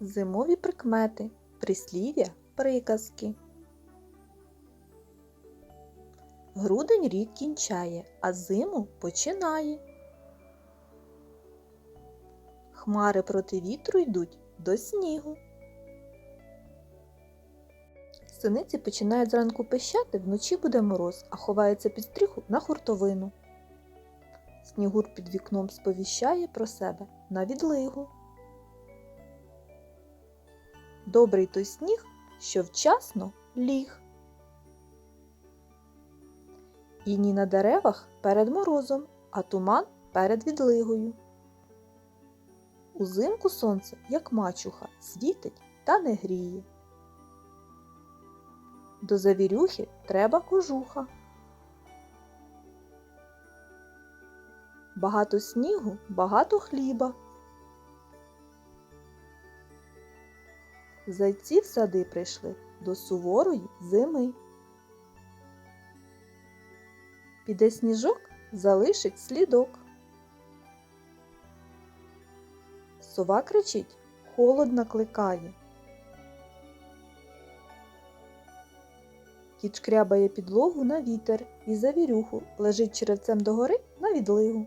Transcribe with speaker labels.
Speaker 1: Зимові прикмети, прислів'я, приказки. Грудень рік кінчає, а зиму починає. Хмари проти вітру йдуть до снігу. Синиці починають зранку пищати, вночі буде мороз, а ховається під стріху на хуртовину. Снігур під вікном сповіщає про себе на відлигу. Добрий той сніг, що вчасно ліг. Іні на деревах перед морозом, а туман перед відлигою. Узимку сонце, як мачуха, світить та не гріє. До завірюхи треба кожуха. Багато снігу, багато хліба. Зайці в сади прийшли до суворої зими. Піде сніжок, залишить слідок. Сова кричить, холод накликає. Кіт шкрябає підлогу на вітер і завірюху лежить черевцем догори на відлигу.